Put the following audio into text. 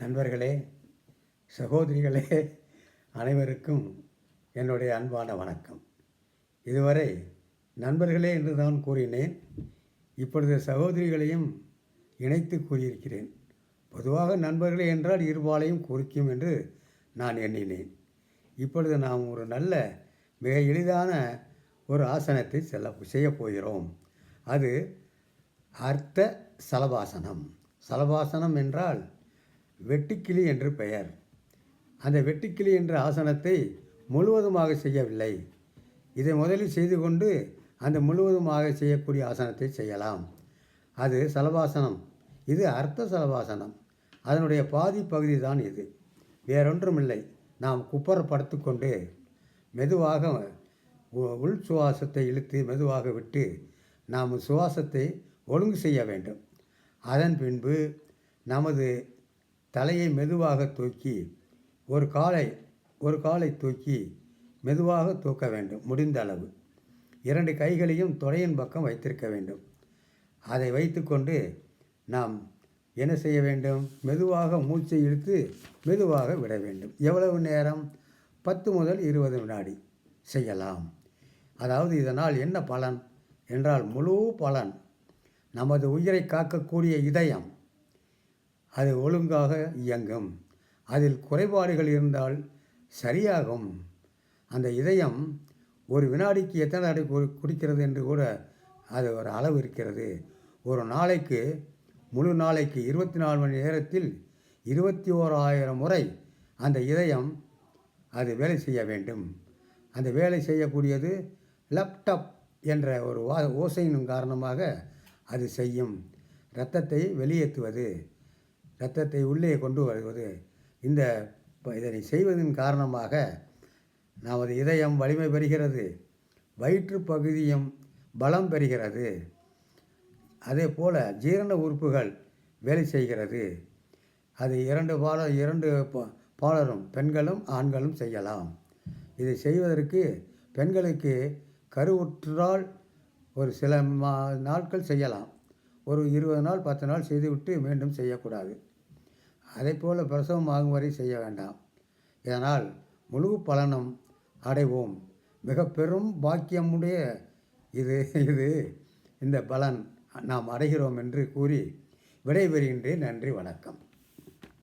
நண்பர்களே சகோதரிகளே அனைவருக்கும் என்னுடைய அன்பான வணக்கம். இதுவரை நண்பர்களே என்று தான் கூறினேன். இப்பொழுது சகோதரிகளையும் இணைத்து கூறியிருக்கிறேன். பொதுவாக நண்பர்களே என்றால் இருபாலையும் குறிக்கும் என்று நான் எண்ணினேன். இப்பொழுது நாம் ஒரு நல்ல மிக எளிதான ஒரு ஆசனத்தை செல்ல செய்யப் போகிறோம். அது அர்த்த சலபாசனம் சலபாசனம் என்றால் வெட்டுக்கிளி என்று பெயர். அந்த வெட்டுக்கிளி என்ற ஆசனத்தை முழுவதுமாக செய்யவில்லை. இதை முதலில் செய்து கொண்டு அந்த முழுவதுமாக செய்யக்கூடிய ஆசனத்தை செய்யலாம். அது சலபாசனம் இது அர்த்த சலபாசனம் அதனுடைய பாதி பகுதி தான் இது. வேறொன்றுமில்லை. நாம் குப்பர படுத்துக்கொண்டு மெதுவாக உள் சுவாசத்தை இழுத்து மெதுவாக விட்டு நாம் சுவாசத்தை ஒழுங்கு செய்ய வேண்டும். அதன் பின்பு நமது தலையை மெதுவாக தூக்கி ஒரு காலை ஒரு காலை தூக்கி மெதுவாக தூக்க வேண்டும் முடிந்த அளவு. இரண்டு கைகளையும் தொடையின் பக்கம் வைத்திருக்க வேண்டும். அதை வைத்துக்கொண்டு நாம் என்ன செய்ய வேண்டும்? மெதுவாக மூச்சை இழுத்து மெதுவாக விட வேண்டும். எவ்வளவு நேரம்? பத்து முதல் இருபது வினாடி செய்யலாம். அதாவது இதனால் என்ன பலன்? என்றால் முழு பலன் நமது உயிரை காக்கக்கூடிய இதயம் அது ஒழுங்காக இயங்கும். அதில் குறைபாடுகள் இருந்தால் சரியாகும். அந்த இதயம் ஒரு வினாடிக்கு எத்தனை அடி கு- குடிக்கிறது என்று கூட அது ஒரு அளவு இருக்கிறது. ஒரு நாளைக்கு முழு நாளைக்கு இருபத்தி நாலு மணி நேரத்தில் இருபத்தி ஓராயிரம் முறை அந்த இதயம் அது வேலை செய்ய வேண்டும். அந்த வேலை செய்யக்கூடியது லேப்டாப் என்ற ஒரு வா ஓசையின் காரணமாக அது செய்யும். இரத்தத்தை வெளியேற்றுவது. ரத்தத்தை உள்ளே கொண்டு வருவது. இந்த இதனை செய்வதன் காரணமாக நமது இதயம் வலிமை பெறுகிறது. வயிற்று பகுதியும் பலம் பெறுகிறது. அதே போல் ஜீரண உறுப்புகள் வேலை செய்கிறது. அது இரண்டு பால இரண்டு பா- பாலரும் பெண்களும் ஆண்களும் செய்யலாம். இதை செய்வதற்கு பெண்களுக்கு கருவுற்றால் ஒரு சில மா நாட்கள் செய்யலாம். ஒரு இருபது நாள் பத்து நாள் செய்துவிட்டு மீண்டும் செய்யக்கூடாது. அதே போல் பிரசவம் ஆகும் வரை செய்ய வேண்டாம். இதனால் முழு பலனும் அடைவோம். மிக பெரும் பாக்கியமுடைய இது இது இந்த பலன் நாம் அடைகிறோம் என்று கூறி விடைபெறுகின்றேன். நன்றி வணக்கம்.